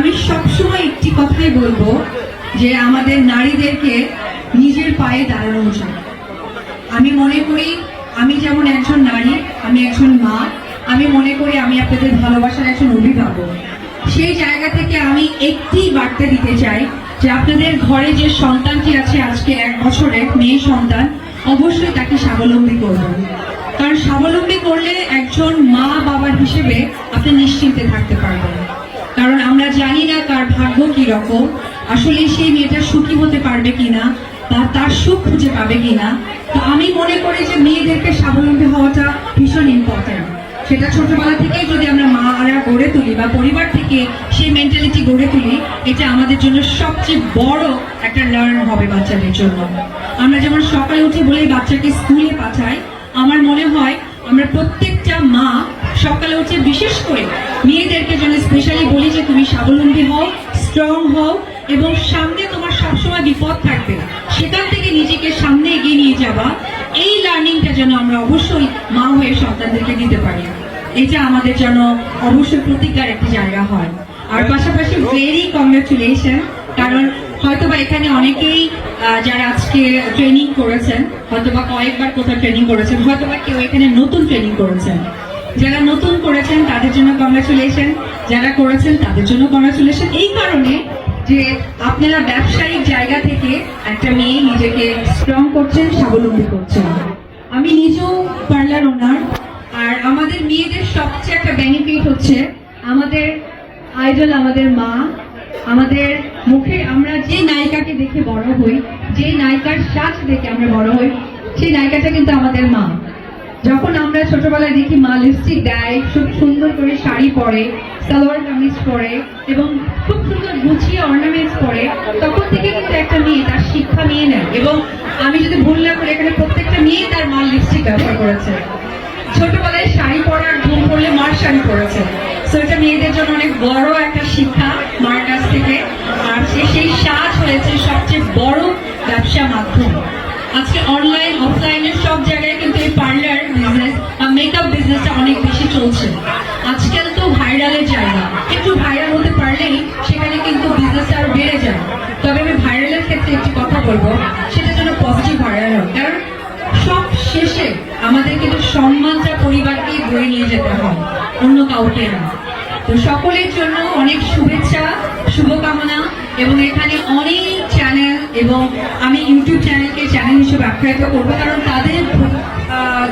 আমি সবসময় একটি কথাই বলব যে আমাদের নারীদেরকে নিজের পায়ে দাঁড়ানো উচিত আমি মনে করি আমি যেমন একজন নারী, আমি একজন মা, আমি মনে করি আমি আপনাদের ভালোবাসার একজন অভিভাবক। সেই জায়গা থেকে আমি একটি বার্তা দিতে চাই যে আপনাদের ঘরে যে সন্তানটি আছে আজকে এক বছরের মেয়ে সন্তান, অবশ্যই তাকে স্বাবলম্বী করবেন কারণ স্বাবলম্বী করলে একজন মা বাবার হিসেবে আপনি নিশ্চিন্তে থাকতে পারবেন। জানি না কার ভাগ্য কি রকম আসলে সেই মেয়েটা সুখী হতে পারবে কিনা, বা তার সুখ খুঁজে পাবে কিনা। তো আমি মনে করি যে মেয়েদেরকে স্বাবলম্বী হওয়াটা ভীষণ ইম্পর্টেন্ট সেটা ছোটবেলা থেকেই যদি আমরা মা মারা গড়ে তুলি, বা পরিবার থেকে সেই মেন্টালিটি গড়ে তুলি, এটা আমাদের জন্য সবচেয়ে বড় একটা লার্ন হবে বাচ্চাদের জন্য। আমরা যেমন সকালে উঠে বলেই বাচ্চাকে স্কুলে পাঠাই। আমার মনে হয় আমরা প্রত্যেকটা মা সকালে উঠে বিশেষ করে মেয়েদেরকে যেন স্পেশালি বলি যে তুমি স্বাবলম্বী হও স্ট্রং হও এবং সামনে তোমার সবসময় বিপদ থাকবে সেখান থেকে নিজেকে সামনে এগিয়ে নিয়ে যাবা এই লার্নিংটা যেন আমরা অবশ্যই মা হয়ে সন্তানদেরকে দিতে পারি। এটা আমাদের যেন অবশ্যই প্রতিজ্ঞার একটি জায়গা হয়। আর পাশাপাশি ভেরি কংগ্রেচুলেশন কারণ হয়তোবা এখানে অনেকেই যারা আজকে ট্রেনিং করেছেন, হয়তোবা কয়েকবার কোথাও ট্রেনিং করেছেন, হয়তোবা কেউ এখানে নতুন ট্রেনিং করেছেন। যারা নতুন করেছেন, তাদের জন্য কংগ্রেচুলেশন যারা করেছেন, তাদের জন্য কংগ্রেচুলেশন এই কারণে যে আপনারা ব্যবসায়িক জায়গা থেকে একটা মেয়ে নিজেকে স্ট্রং করছেন, স্বাবলম্বী করছেন। আমি নিজেও পার্লার ওনার, আর আমাদের মেয়েদের সবচেয়ে একটা বেনিফিট হচ্ছে আমাদের আইডল আমাদের মা। আমাদের মুখে আমরা যে নায়িকাকে দেখে বড় হই, যে নায়িকার সাজ দেখে আমরা বড় হই, সেই নায়িকাটা কিন্তু আমাদের মা। যখন আমরা ছোটবেলায় দেখি মা লিপস্টিক দেয়, খুব সুন্দর করে শাড়ি পরে, সালোয়ার কামিজ পরে এবং খুব সুন্দর গুছিয়ে অর্নামেন্টস পরে, তখন থেকে কিন্তু একটা মেয়ে তার শিক্ষা নিয়ে নেয় এবং আমি যদি ভুল না করি, এখানে প্রত্যেকটা মেয়ে তার মা লিপস্টিক ব্যবহার করেছে। ছোটবেলায় শাড়ি পরার ঘুম পড়লে মার শাড়ি পরেছে। তো এটা মেয়েদের জন্য অনেক বড় একটা শিক্ষা মার কাছ থেকে। আর সে সেই সাজ হয়েছে সবচেয়ে বড় ব্যবসা মাধ্যম। আজকে অনলাইন অফলাইনের সব জায়গায় কিন্তু এই পার্লার বিজনেস বা মেকআপ বিজনেসটা অনেক বেশি চলছে আজকাল তো ভাইরালের জায়গা একটু ভাইরাল হতে পারলেই সেখানে কিন্তু বিজনেসটা আরও বেড়ে যায়। তবে আমি ভাইরালের ক্ষেত্রে একটি কথা বলব, সেটা যেন পজিটিভ ভাইরাল হয়। কারণ সব শেষে আমাদের কিন্তু সম্মানটা পরিবারকেই বয়ে নিয়ে যেতে হয়, অন্য কাউকে না। তো সকলের জন্য অনেক শুভেচ্ছা, শুভকামনা, এবং এখানে অনেক চ্যানেল এবং আমি ইউটিউব চ্যানেলকে চ্যানেল হিসেবে আখ্যায়িত করব, কারণ তাদের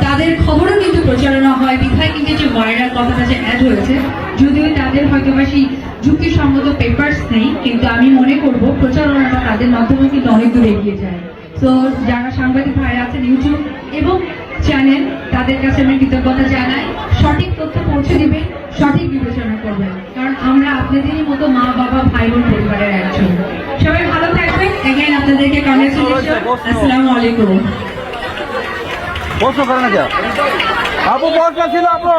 তাদের খবরও কিন্তু প্রচারণা হয় বিধায় কিন্তু যে ভাইরাল কথাটা যে অ্যাড হয়েছে যদিও তাদের হয়তো বা সেই যুক্তিসঙ্গত পেপার্স নেই কিন্তু আমি মনে করব প্রচারণাটা তাদের মাধ্যমে কিন্তু অনেক দূর এগিয়ে যায় তো যারা সাংবাদিক ভাইরা আছেন ইউটিউব এবং চ্যানেল তাদের কাছে আমি কৃতজ্ঞতা জানাই সঠিক তথ্য পৌঁছে দিবেন সঠিক বিবেচনা করবেন কারণ আমরা আপনাদেরই মতো মা বাবা ভাই বোন পরিবারের একজন সবাই ভালো থাকবেন এগেন আপনাদেরকে কংগ্রেচুলেশন আসসালামু আলাইকুম প্রশ্ন করে না আপু প্রশ্ন ছিল আপু।